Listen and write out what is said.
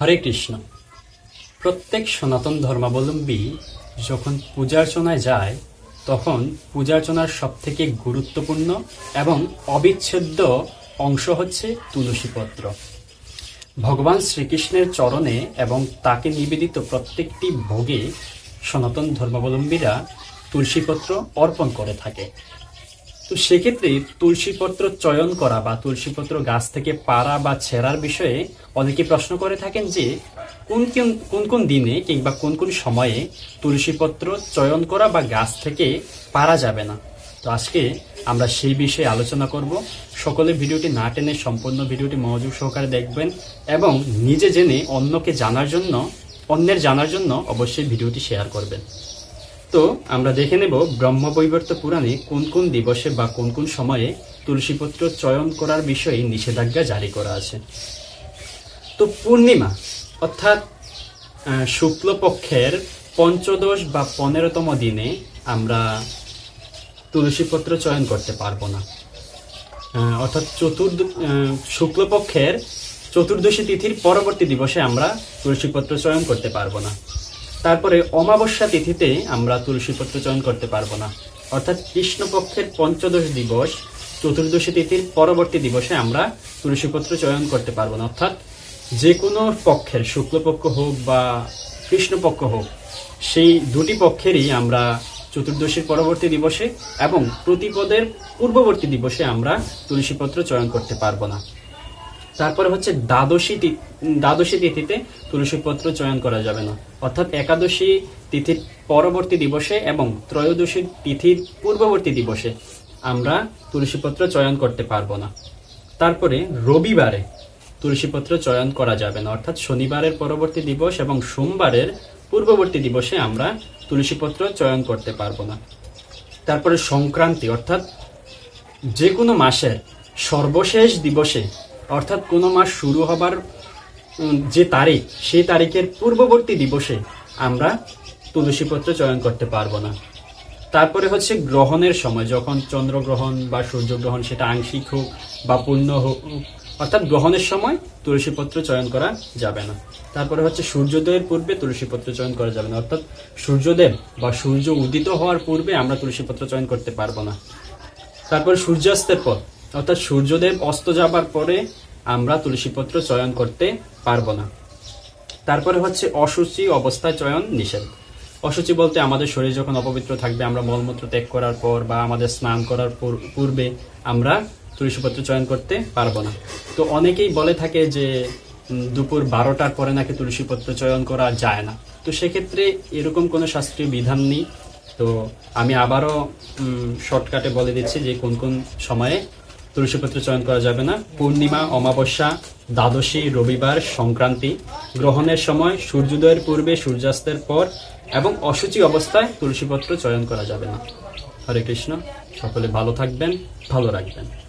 হরে কৃষ্ণ। প্রত্যেক সনাতন ধর্মাবলম্বী যখন পূজার্চনায় যায়, তখন পূজার্চনার সব থেকে গুরুত্বপূর্ণ এবং অবিচ্ছেদ্য অংশ হচ্ছে তুলসীপত্র। ভগবান শ্রীকৃষ্ণের চরণে এবং তাকে নিবেদিত প্রত্যেকটি ভোগে সনাতন ধর্মাবলম্বীরা তুলসীপত্র অর্পণ করে থাকে। তো সেক্ষেত্রে তুলসীপত্র চয়ন করা বা তুলসীপত্র গাছ থেকে পাড়া বা ছেঁড়ার বিষয়ে অনেকে প্রশ্ন করে থাকেন যে, কোন কোন কোন কোন দিনে কিংবা কোন কোন সময়ে তুলসীপত্র চয়ন করা বা গাছ থেকে পারা যাবে না? তো আজকে আমরা সেই বিষয়ে আলোচনা করব। সকলে ভিডিওটি না টেনে সম্পূর্ণ ভিডিওটি মনোযোগ সহকারে দেখবেন এবং নিজে জেনে অন্যকে জানার জন্য, অন্যের জানার জন্য অবশ্যই ভিডিওটি শেয়ার করবেন। তো আমরা দেখে নেব ব্রহ্মবৈবর্ত পুরাণে কোন কোন দিবসে বা কোন কোন সময়ে তুলসীপত্র চয়ন করার বিষয়ে নিষেধাজ্ঞা জারি করা আছে। তো পূর্ণিমা, অর্থাৎ শুক্লপক্ষের পঞ্চদশ বা পনেরোতম দিনে আমরা তুলসীপত্র চয়ন করতে পারব না। অর্থাৎ চতুর্দ শুক্লপক্ষের চতুর্দশী তিথির পরবর্তী দিবসে আমরা তুলসীপত্র চয়ন করতে পারব না। তারপরে অমাবস্যা তিথিতে আমরা তুলসীপত্র চয়ন করতে পারব না। অর্থাৎ কৃষ্ণপক্ষের পঞ্চদশ দিবস, চতুর্দশী তিথির পরবর্তী দিবসে আমরা তুলসীপত্র চয়ন করতে পারব না। অর্থাৎ যে কোনো পক্ষের, শুক্লপক্ষ হোক বা কৃষ্ণপক্ষ হোক, সেই দুটি পক্ষেরই আমরা চতুর্দশীর পরবর্তী দিবসে এবং প্রতিপদের পূর্ববর্তী দিবসে আমরা তুলসীপত্র চয়ন করতে পারব না। তারপরে হচ্ছে দ্বাদশী দ্বাদশী তিথিতে তুলসীপত্র চয়ন করা যাবে না। অর্থাৎ একাদশী তিথির পরবর্তী দিবসে এবং ত্রয়োদশী তিথির পূর্ববর্তী দিবসে আমরা তুলসীপত্র চয়ন করতে পারব না। তারপরে রবিবারে তুলসীপত্র চয়ন করা যাবে না। অর্থাৎ শনিবারের পরবর্তী দিবস এবং সোমবারের পূর্ববর্তী দিবসে আমরা তুলসীপত্র চয়ন করতে পারব না। তারপরে সংক্রান্তি, অর্থাৎ যে কোনো মাসের সর্বশেষ দিবসে, অর্থাৎ কোনো মাস শুরু হবার যে তারিখ, সেই তারিখের পূর্ববর্তী দিবসে আমরা তুলসীপত্র চয়ন করতে পারব না। তারপরে হচ্ছে গ্রহণের সময়, যখন চন্দ্রগ্রহণ বা সূর্যগ্রহণ সেটা আংশিক হোক বা পূর্ণ হোক, অর্থাৎ গ্রহণের সময় তুলসীপত্র চয়ন করা যাবে না। তারপরে হচ্ছে সূর্যোদয়ের পূর্বে তুলসীপত্র চয়ন করা যাবে না, অর্থাৎ সূর্যোদয় বা সূর্য উদিত হওয়ার পূর্বে আমরা তুলসীপত্র চয়ন করতে পারব না। তারপর সূর্যাস্তের পর, অর্থাৎ সূর্যদেব অস্ত যাবার পরে আমরা তুলসীপত্র চয়ন করতে পারব না। তারপরে হচ্ছে অসুচি অবস্থায় চয়ন নিষেধ। অসুচি বলতে আমাদের শরীর যখন অপবিত্র থাকবে, আমরা মলমূত্র ত্যাগ করার পর বা আমাদের স্নান করার পূর- পূর্বে আমরা তুলসীপত্র চয়ন করতে পারব না। তো অনেকেই বলে থাকে যে দুপুর বারোটার পরে নাকি তুলসীপত্র চয়ন করা যায় না। তো সেক্ষেত্রে এরকম কোনো শাস্ত্রীয় বিধান নেই। তো আমি আবারও শর্টকাটে বলে দিচ্ছি যে কোন কোন সময়ে তুলসীপত্র চয়ন করা যাবে না। পূর্ণিমা, অমাবস্যা, দ্বাদশী, রবিবার, সংক্রান্তি। গ্রহণের সময় সূর্যোদয়ের পূর্বে, সূর্যাস্তের পর এবং অসুচি অবস্থায় তুলসীপত্র চয়ন করা যাবে না। হরে কৃষ্ণ, সকলে ভালো থাকবেন, ভালো রাখবেন।